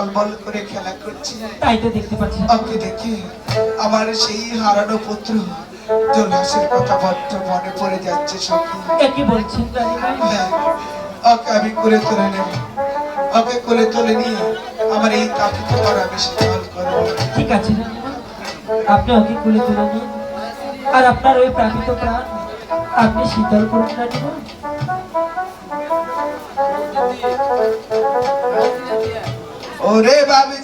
চলবল করে খেলা করছে। তাই তো দেখতে পাচ্ছি। ওকে দেখি আমার সেই হারানো পুত্র জোলাসের কথা বড্ড মনে পড়ে যাচ্ছে সখী। একই বলছেন হ্যাঁ, ওকে আমি করে তুলে নেব। ওকে করে তুলে নিয়ে আমার এই কাঠিতে করা আমি শীতল করব। ঠিক আছে আপনি ওকে কুলে তুলে নিন। আর আপনার ওই প্রাকৃত প্রাণ আপনি শীতল করুন রানীমা ওরে বাবু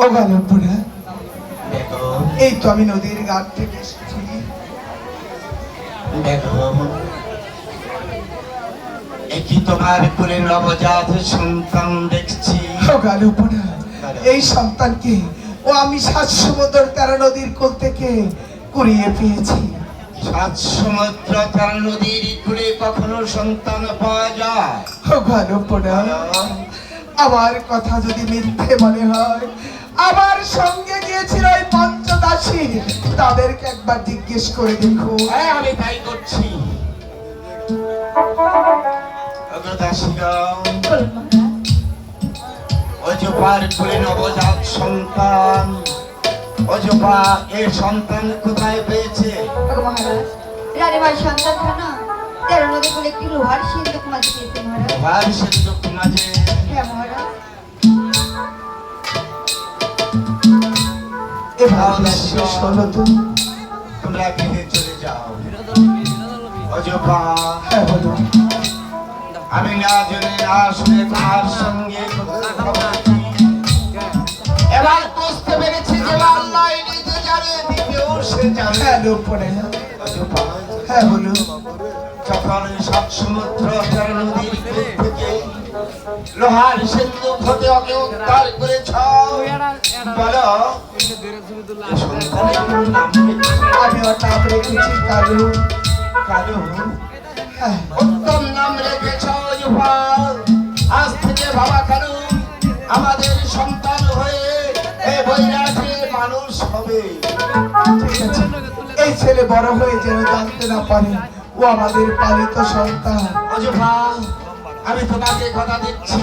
ও গালপুরা এই তো আমি নদীর ঘাট থেকে এসেছি। একই তোমার কোলে নবজাত সন্তান দেখছি? ও গালপুরা এই সন্তানকে ও আমি সাত সমুদ্র তেরো নদীর কোল থেকে কুড়িয়ে পেয়েছি। সাত সমুদ্র তার নদীর কুলে কখনো সন্তান পাওয়া যায়? ও গালপুরা আমার কথা যদি মিথ্যে মনে হয় আমার সঙ্গে গিয়েছিল ওই পঞ্চদাসী। তাদেরকে একবার জিজ্ঞেস করে দেখো। হ্যাঁ আমি তাই করছি। অজপার কোলে নবজাত সন্তান। অজপা এই সন্তান কোথায় পেয়েছে? ওগো মহারাজ রানীমার সন্তান না তেরো নদী বলে একটি লোহার সিন্ধুক মাঝে পেয়েছে মহারাজ। ভার সিন্ধুক মাঝে হ্যাঁ মহারাজ। এবার বিশ্বাস হলো তো তোমরা গৃহে চলে যাও। অজপা হ্যাঁ বলো আমি না জেনে না শুনে সঙ্গে এবার বুঝতে পেরেছি যে আল্লাহ নিজে জানে দ্বিতীয় সে জানে। হ্যাঁ অজপা হ্যাঁ বলো যখন সাত সমুদ্র, তেরো নদীর থেকে লোহার সিন্ধু হতে ওকে উদ্ধার করেছ, বলো কালু কালু উত্তম নাম রেখেছ আজ থেকে বাবা কালু আমাদের সন্তান হয়ে মানুষ হবে এই ছেলে বড় হয়ে যেন জানতে না পারে ও আমাদের পালিত সন্তান অজুভা আমি তোমাকে কথা দিচ্ছি।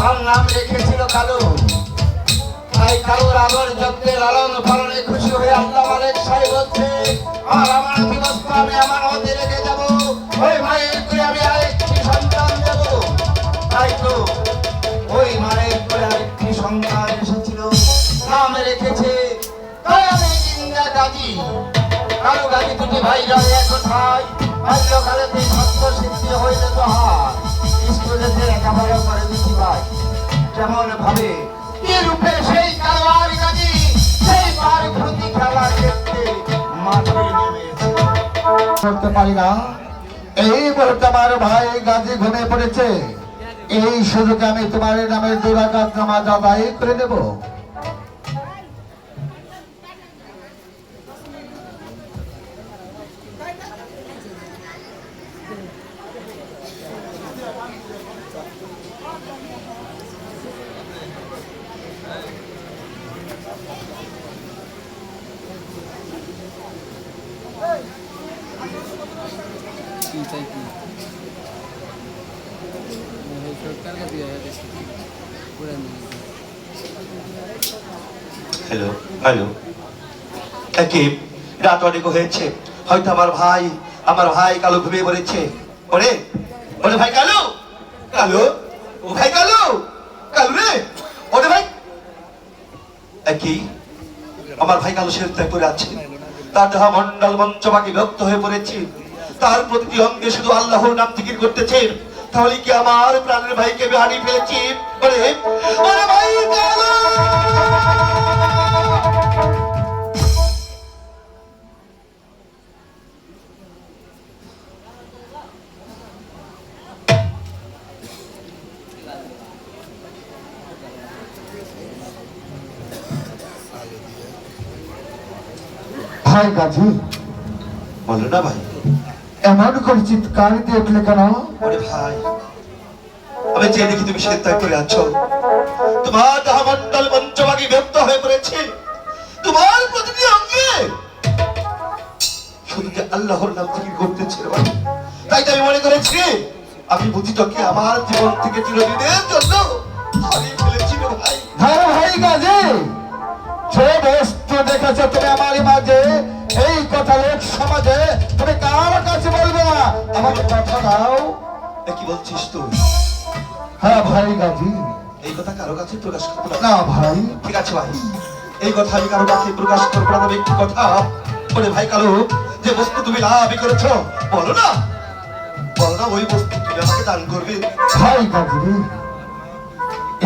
তার নাম রেখেছিল কালো। তাই কালোর আদর যত্নে লালন পালনে খুশি হয়ে আল্লাহ মালিক সাহেব হচ্ছে। আর আমার ব্যবস্থা আমি আমার হাতে রেখে যাব। ওই মায়ের করে আমি আরেকটি সন্তান দেব। তাই তো ওই মায়ের করে আরেকটি সন্তান এসেছিল। নাম রেখেছে তাই আমি জিন্দা গাজী কারও গাজী দুটি ভাই রয়ে এক কোথায় বাল্যকালেতে সত্য সিদ্ধি হইলে তো হয়। স্কুলেতে লেখাপড়া করে দিতে ভাই যেমন ভাবে কি সেই কালোয়ার গাজী সেই পার প্রতি খেলার ক্ষেত্রে মাঠে করতে পারি না। এই মুহূর্তে আমার ভাই গাজী ঘুমিয়ে পড়েছে। এই সুযোগে আমি তোমার নামে দুরাকাত নামাজ আদায় করে দেব। Hello hello. কি রাত অনেক হয়েছে? হয়তো আমার ভাই আমার ভাই কালো ঘুমিয়ে পড়েছে। ওরে ওরে ভাই কালো কালো, ও ভাই কালো কালো রে, ওরে ভাই। কি? আমার ভাই কালো শেরতে পড়ে আছে। তার দেহা মন্ডল মঞ্চবাকে ব্যক্ত হয়ে পড়েছে। তার প্রতিটি অঙ্গে শুধু আল্লাহর নাম জিকির করতেছে। তাহলে কি আমার প্রাণের ভাইকে হারিয়ে ফেলেছি? ওরে ওরে ভাই কালো! ভাই গাজী বলো না ভাই। এমন করে চিৎকার দিয়ে উঠলে কেন? ওরে ভাই আমি যে দেখি তুমি চিন্তা করে আছো। তোমার দেহমন্ডল মঞ্চভাগী ব্যক্ত হয়ে পড়েছে। তোমার প্রতিটি অঙ্গে শুধু যে আল্লাহর নাম করতেছে রে ভাই তাই তো আমি মনে করেছি আমি বুঝি তোকে আমার জীবন থেকে চিরদিনের জন্য হারিয়ে ফেলেছি ভাই। ভাই গাজী যে বস্তু দেখেছ তুমি আমার মাঝে। আমাকে কথা দাও কি বলছিস তুই? হ্যাঁ ভাই গাজী এই কথা কারও কাছে প্রকাশ করব না। না ভাই। ঠিক আছে ভাই। এই কথা আমি কারও কাছে প্রকাশ করব না তবে একটি কথা। বলে ভাই কালু যে বস্তু তুমি লাভই করেছ বলো না। বলো না ওই বস্তু তুমি আমাকে দান করবে। ভাই গাজী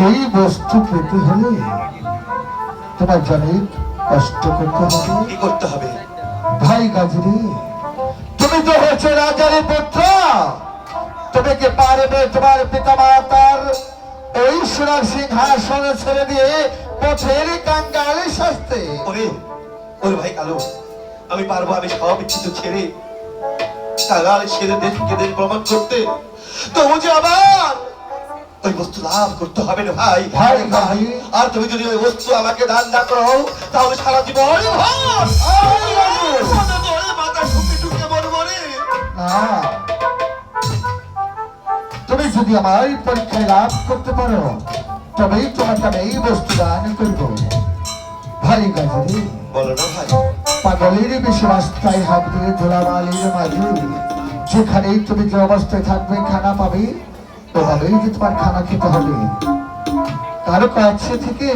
এই বস্তু পেতে হলে তোমার জানি কষ্ট করতে হবে। কি করতে হবে? ভাই গাজরি তুমি তো হচ্ছে রাজার পুত্র। তুমি কি পারবে তোমার পিতা মাতার ওই সোনার সিংহাসনে ছেড়ে দিয়ে পথের কাঙ্গাল শাস্তে? ওরে ওরে ভাই কালু আমি পারব আমি সব ইচ্ছিত ছেড়ে কাগাল ছেড়ে দেশকে দেশ ভ্রমণ করতে। তবু যে আবার ওই বস্তু লাভ করতে হবে না ভাই। ভাই, ভাই। আর তুমি যদি ওই বস্তু আমাকে দান না করো তাহলে সারা জীবন তুমি যদি আমার পরীক্ষায় লাভ করতে পারো তবেই তোমাকে আমি এই বস্তু দান করব। ভাই গাজরি বলো না ভাই। পাগলের বেশি রাস্তায় হাত দিয়ে ধুলাবালির মাঝে। যেখানেই তুমি যে অবস্থায় থাকবে খানা পাবে ওভাবেই যে তোমার খানা খেতে হবে। কারও কাছে থেকে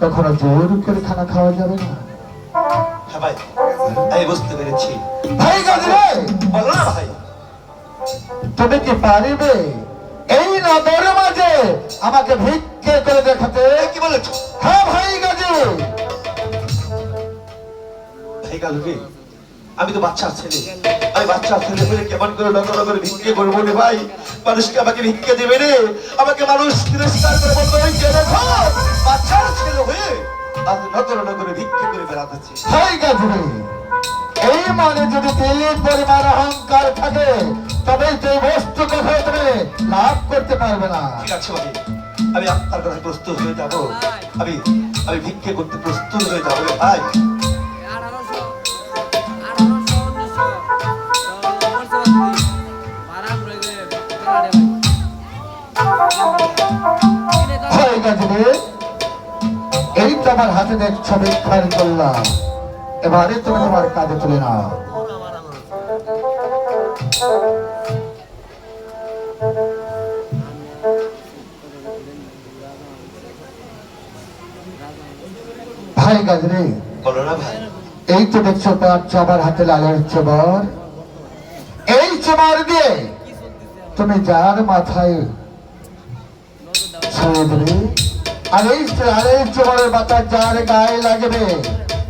কখনো জোর করে খানা খাওয়া যাবে না। হ্যাঁ ভাই আমি বুঝতে পেরেছি। ভাই গাজরে বলো ভাই। তুমি কি পারিবে? এই নগর মাঝে আমাকে ভিক্ষে করে দেখাতে। কি বলেছ? হ্যাঁ ভাই গাজী ভাই কালু আমি তো বাচ্চা ছেলে। আমি বাচ্চা ছেলে বলে কেমন করে নগর নগর ভিক্ষে করব রে ভাই? মানুষকে আমাকে ভিক্ষে দেবে রে। আমাকে মানুষ তিরস্কার করে বলবে ওই যে দেখো বাচ্চার ছেলে হয়ে আজ নগর নগরে ভিক্ষে করে বেড়াতেছে। ভাই গাজরে এই মানে যদি দিল্লির পরিমাণ অহংকার থাকে তবে সেই বস্তু কোথাও তুমি লাভ করতে পারবে না। ঠিক আছে আমি আপনার কথা প্রস্তুত হয়ে যাব। আমি আমি ভিক্ষে করতে প্রস্তুত হয়ে যাব ভাই। এই তো আমার হাতে দেখছ ভিক্ষার করলাম। এবারে তুমি তোমার কাজে তুলে নাও। ভাই গাজরে বলো না ভাই। এই তো দেখছ তার চাবার হাতে লালের চবর। এই চবর দিয়ে তুমি যার মাথায় ছেড়ে দেবে আর এই লালের চবরের মাথা যার গায়ে লাগবে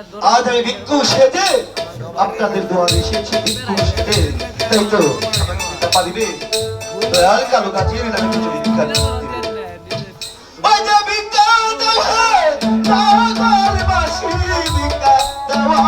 আজ আমি ভিক্ষু সেজে আপনাদের দোয়ারে এসেছি ভিক্ষু সেজে। তাই তো? পারিবে? দয়াল কালো কাটিয়ে আমি কিছু ভিক্ষা দিতে ভিক্ষা দেওয়া, পাগলবাসী ভিক্ষা দেওয়া,